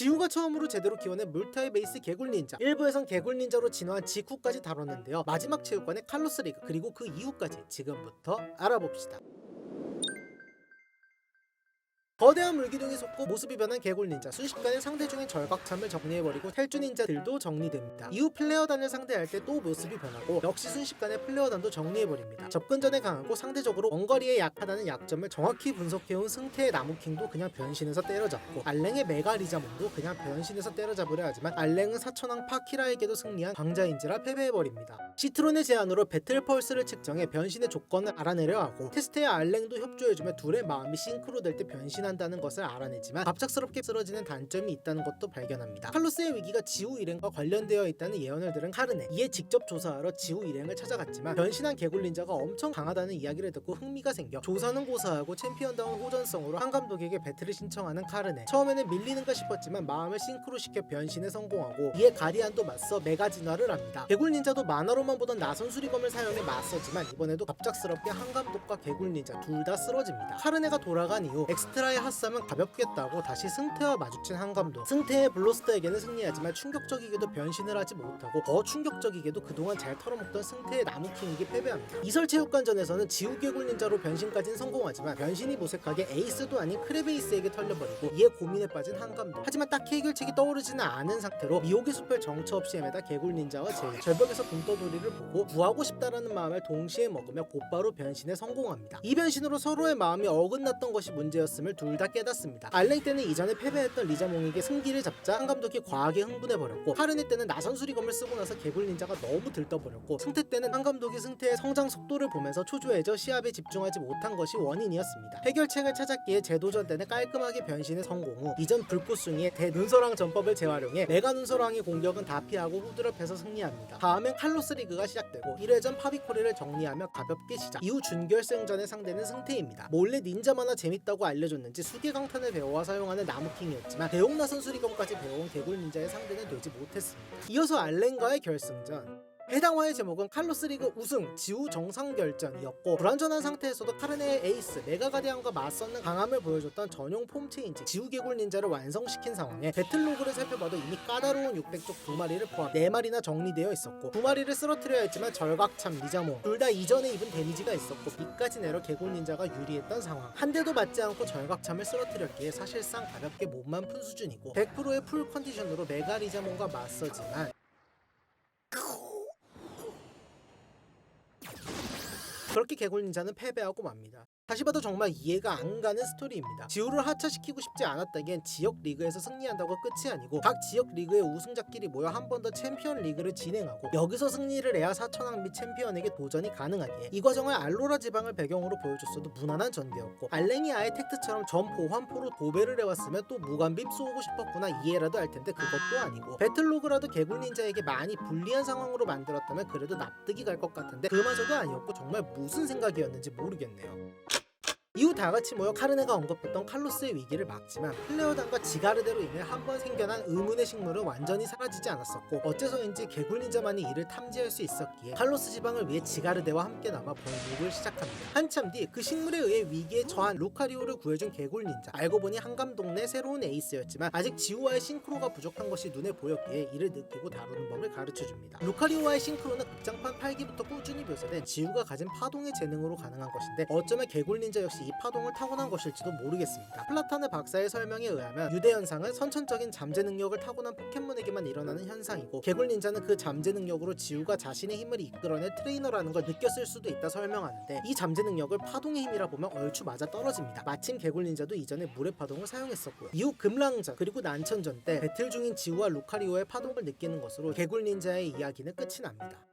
지우가 처음으로 제대로 키워낸 물타입 베이스 개굴 닌자 1부에선 개굴 닌자로 진화한 직후까지 다뤘는데요. 마지막 체육관의 칼로스 리그 그리고 그 이후까지 지금부터 알아봅시다 거대한 물기둥이 솟고 모습이 변한 개굴 닌자 순식간에 상대 중인 절각참을 정리해버리고 탈주 닌자들도 정리됩니다. 이후 플레어단을 상대할 때 또 모습이 변하고 역시 순식간에 플레어단도 정리해버립니다. 접근 전에 강하고 상대적으로 원거리에 약하다는 약점을 정확히 분석해온 승태의 나무킹도 그냥 변신해서 때려잡고 알랭의 메가리자몬도 그냥 변신해서 때려잡으려 하지만 알랭은 사천왕 파키라에게도 승리한 강자인지라 패배해버립니다. 시트론의 제안으로 배틀 펄스를 측정해 변신의 조건을 알아내려 하고 테스트의 알랭도 협조해주며 둘의 마음이 싱크로될 때 변신한 다는 것을 알아내지만 갑작스럽게 쓰러지는 단점이 있다는 것도 발견합니다. 칼로스의 위기가 지우 일행과 관련되어 있다는 예언을 들은 카르네 이에 직접 조사하러 지우 일행을 찾아갔지만 변신한 개굴 닌자가 엄청 강하다는 이야기를 듣고 흥미가 생겨 조사는 고사하고 챔피언다운 호전성으로 한 감독에게 배틀을 신청하는 카르네 처음에는 밀리는가 싶었지만 마음을 싱크로시켜 변신에 성공하고 이에 가디안도 맞서 메가 진화를 합니다. 개굴 닌자도 만화로만 보던 나선 수리검을 사용해 맞서지만 이번에도 갑작스럽게 한 감독과 개굴 닌자 둘 다 쓰러집니다. 카르네가 돌아간 이후 엑스트라의 핫삼은 가볍겠다고 다시 승태와 마주친 한 감독 승태의 블로스터에게는 승리하지만 충격적이게도 변신을 하지 못하고 더 충격적이게도 그동안 잘 털어먹던 승태의 나무킹에게 패배합니다. 이설체육관전에서는 지우개굴 닌자로 변신까지는 성공하지만 변신이 모색하게 에이스도 아닌 크레베이스에게 털려버리고 이에 고민에 빠진 한 감독 하지만 딱히 해결책이 떠오르지는 않은 상태로 미혹의 숲을 정처 없이 헤매다 개굴 닌자와 제이 절벽에서 붕떠돌이를 보고 구하고 싶다라는 마음을 동시에 먹으며 곧바로 변신에 성공합니다. 이 변신으로 서로의 마음이 어긋났던 것이 문제였음을 둘다 깨닫습니다. 알랭 때는 이전에 패배했던 리자몽에게 승기를 잡자 한 감독이 과하게 흥분해버렸고 하르네 때는 나선 수리검을 쓰고 나서 개굴 닌자가 너무 들떠버렸고 승태 때는 한 감독이 승태의 성장 속도를 보면서 초조해져 시합에 집중하지 못한 것이 원인이었습니다. 해결책을 찾았기에 재도전 때는 깔끔하게 변신에 성공 후 이전 불꽃숭이의 대눈서랑 전법을 재활용해 메가 눈서랑의 공격은 다 피하고 후드럽해서 승리합니다. 다음엔 칼로스 리그가 시작되고 1회전 파비코리를 정리하며 가볍게 시작 이후 준결승전의 상대는 승태입니다. 몰래 닌자 만화 재밌다고 알려줬는 지 수계강탄을 배워와 사용하는 나무킹이었지만 대용나선 수리검까지 배워온 개굴 닌자의 상대는 되지 못했습니다. 이어서 알렌과의 결승전 해당 화의 제목은 칼로스 리그 우승 지우 정상 결전이었고 불안전한 상태에서도 카르네의 에이스 메가가디안과 맞서는 강함을 보여줬던 전용 폼 체인지 지우 개굴 닌자를 완성시킨 상황에 배틀로그를 살펴봐도 이미 까다로운 600쪽 두 마리를 포함 4마리나 정리되어 있었고 두 마리를 쓰러뜨려야 했지만 절각참 리자몽 둘다 이전에 입은 데미지가 있었고 밑까지 내려 개굴 닌자가 유리했던 상황. 한 대도 맞지 않고 절각참을 쓰러뜨렸기에 사실상 가볍게 몸만 푼 수준이고 100%의 풀 컨디션으로 메가 리자몽과 맞서지만 그렇게 개굴 닌자는 패배하고 맙니다. 다시 봐도 정말 이해가 안 가는 스토리입니다. 지우를 하차시키고 싶지 않았다기엔 지역 리그에서 승리한다고 끝이 아니고 각 지역 리그의 우승자끼리 모여 한 번 더 챔피언 리그를 진행하고 여기서 승리를 해야 사천왕 및 챔피언에게 도전이 가능하기에 이 과정을 알로라 지방을 배경으로 보여줬어도 무난한 전개였고 알랭이 아예 텍트처럼 전포 환포로 도배를 해왔으면 또 무관빔 쏘고 싶었구나 이해라도 할 텐데 그것도 아니고 배틀로그라도 개굴 닌자에게 많이 불리한 상황으로 만들었다면 그래도 납득이 갈 것 같은데 그마저도 아니었고 정말 무슨 생각이었는지 모르겠네요. 이후 다 같이 모여 카르네가 언급했던 칼로스의 위기를 막지만 플레어단과 지가르데로 인해 한 번 생겨난 의문의 식물은 완전히 사라지지 않았었고 어째서인지 개굴 닌자만이 이를 탐지할 수 있었기에 칼로스 지방을 위해 지가르데와 함께 남아 벌목을 시작합니다. 한참 뒤 그 식물에 의해 위기에 처한 루카리오를 구해준 개굴 닌자 알고 보니 한감 동네 새로운 에이스였지만 아직 지우와의 싱크로가 부족한 것이 눈에 보였기에 이를 느끼고 다루는 법을 가르쳐줍니다. 루카리오와의 싱크로는 극장판 8기부터 꾸준히 묘사된 지우가 가진 파동의 재능으로 가능한 것인데 어쩌면 개굴 닌자 역시 이 파동을 타고난 것일지도 모르겠습니다. 플라타네 박사의 설명에 의하면 유대 현상은 선천적인 잠재 능력을 타고난 포켓몬에게만 일어나는 현상이고 개굴 닌자는 그 잠재 능력으로 지우가 자신의 힘을 이끌어낼 트레이너라는 걸 느꼈을 수도 있다 설명하는데 이 잠재 능력을 파동의 힘이라 보면 얼추 맞아 떨어집니다. 마침 개굴 닌자도 이전에 물의 파동을 사용했었고요. 이후 금랑전 그리고 난천전 때 배틀 중인 지우와 루카리오의 파동을 느끼는 것으로 개굴 닌자의 이야기는 끝이 납니다.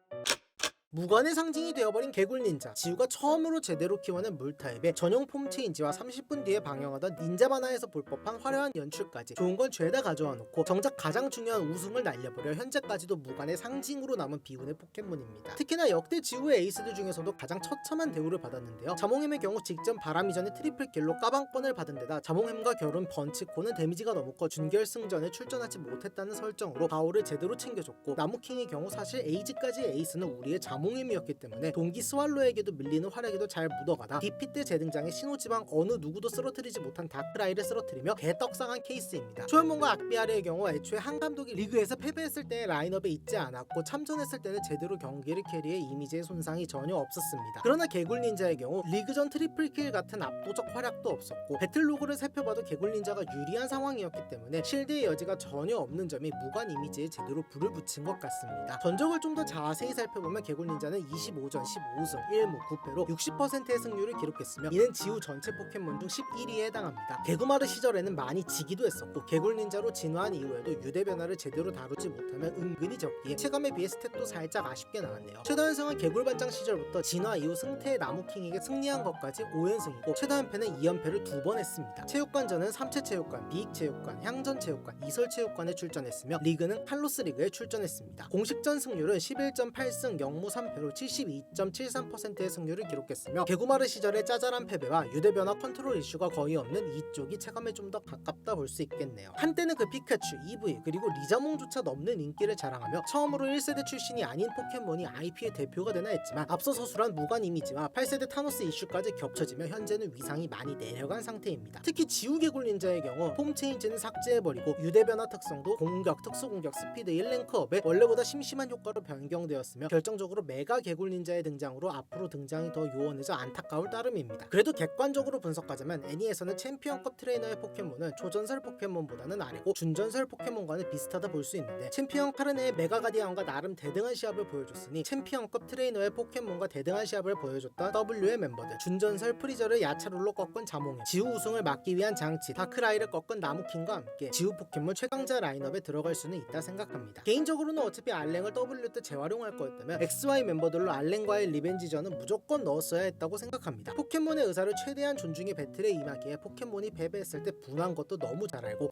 무관의 상징이 되어버린 개굴 닌자. 지우가 처음으로 제대로 키워낸 물타입의 전용 폼 체인지와 30분 뒤에 방영하던 닌자 만화에서 볼 법한 화려한 연출까지 좋은 건 죄다 가져와 놓고 정작 가장 중요한 우승을 날려버려 현재까지도 무관의 상징으로 남은 비운의 포켓몬입니다. 특히나 역대 지우의 에이스들 중에서도 가장 처참한 대우를 받았는데요. 자몽햄의 경우 직전 바람 이 전에 트리플 킬로 까방권을 받은 데다 자몽햄과 결혼 번치코는 데미지가 너무 커 준결승전에 출전하지 못했다는 설정으로 바오를 제대로 챙겨줬고 나무킹의 경우 사실 에이지까지 에이스는 우리의 자몽 자몽임이었기 때문에 동기 스왈로에게도 밀리는 활약에도 잘 묻어가다 DP 때 재등장해 신호지방 어느 누구도 쓰러뜨리지 못한 다크라이를 쓰러뜨리며 개떡상한 케이스입니다. 초연몬과 악비아르의 경우 애초에 한 감독이 리그에서 패배했을 때 라인업에 있지 않았고 참전했을 때는 제대로 경기를 캐리해 이미지에 손상이 전혀 없었습니다. 그러나 개굴 닌자의 경우 리그전 트리플킬 같은 압도적 활약도 없었고 배틀로그를 살펴봐도 개굴 닌자가 유리한 상황이었기 때문에 실드의 여지가 전혀 없는 점이 무관 이미지에 제대로 불을 붙인 것 같습니다. 전적을 좀 더 자세히 살펴보면 개굴 닌자는 25전 15승 1무 9패로 60%의 승률을 기록했으며 이는 지우 전체 포켓몬 중 11위에 해당합니다. 개구마르 시절에는 많이 지기도 했었고 개굴 닌자로 진화한 이후에도 유대 변화를 제대로 다루지 못하면 은근히 적기에 체감에 비해 스탯도 살짝 아쉽게 나왔네요. 최다현승은 개굴 반장 시절부터 진화 이후 승태의 나무킹에게 승리한 것까지 5연승이고 최다현패는 2연패를 두 번 했습니다. 체육관전은 삼체체육관, 비익체육관, 향전체육관, 이설체육관에 출전했으며 리그는 칼로스 리그에 출전했습니다. 공식전 승률은 11.8승 0무 3패로 72.73%의 승률을 기록했으며 개구마르 시절의 짜잘한 패배와 유대 변화 컨트롤 이슈가 거의 없는 이쪽이 체감에 좀 더 가깝다 볼 수 있겠네요. 한때는 그 피카츄, EV 그리고 리자몽조차 넘는 인기를 자랑하며 처음으로 1세대 출신이 아닌 포켓몬이 IP의 대표가 되나 했지만 앞서 서술한 무관 이미지와 8세대 타노스 이슈까지 겹쳐지며 현재는 위상이 많이 내려간 상태입니다. 특히 지우개굴 닌자의 경우 폼 체인지는 삭제해버리고 유대 변화 특성도 공격, 특수 공격, 스피드 1랭크업에 원래보다 심심한 효과로 변경되었으며 결정적으로 메가 개굴 닌자의 등장으로 앞으로 등장이 더 요원해져 안타까울 따름입니다. 그래도 객관적으로 분석하자면 애니에서는 챔피언급 트레이너의 포켓몬은 초전설 포켓몬보다는 아래고 준전설 포켓몬과는 비슷하다 볼 수 있는데 챔피언 카르네의 메가 가디언과 나름 대등한 시합을 보여줬으니 챔피언급 트레이너의 포켓몬과 대등한 시합을 보여줬던 W의 멤버들 준전설 프리저를 야차롤로 꺾은 자몽이 지우 우승을 막기 위한 장치 다크라이를 꺾은 나무킹과 함께 지우 포켓몬 최강자 라인업에 들어갈 수는 있다 생각합니다. 개인적으로는 어차피 알랭을 W 때 재활용할 거였다면 XY 엑스와이 멤버들로 알렌과의 리벤지전은 무조건 넣었어야 했다고 생각합니다. 포켓몬의 의사를 최대한 존중해 배틀에 임하기에 포켓몬이 패배했을 때 분한 것도 너무 잘 알고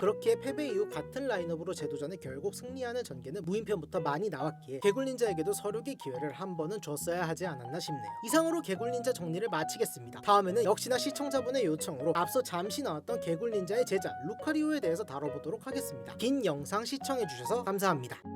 그렇게 패배 이후 같은 라인업으로 제도전에 결국 승리하는 전개는 무인편부터 많이 나왔기에 개굴린자에게도 서류기 기회를 한 번은 줬어야 하지 않았나 싶네요. 이상으로 개굴린자 정리를 마치겠습니다. 다음에는 역시나 시청자분의 요청으로 앞서 잠시 나왔던 개굴린자의 제자 루카리오에 대해서 다뤄보도록 하겠습니다. 긴 영상 시청해주셔서 감사합니다.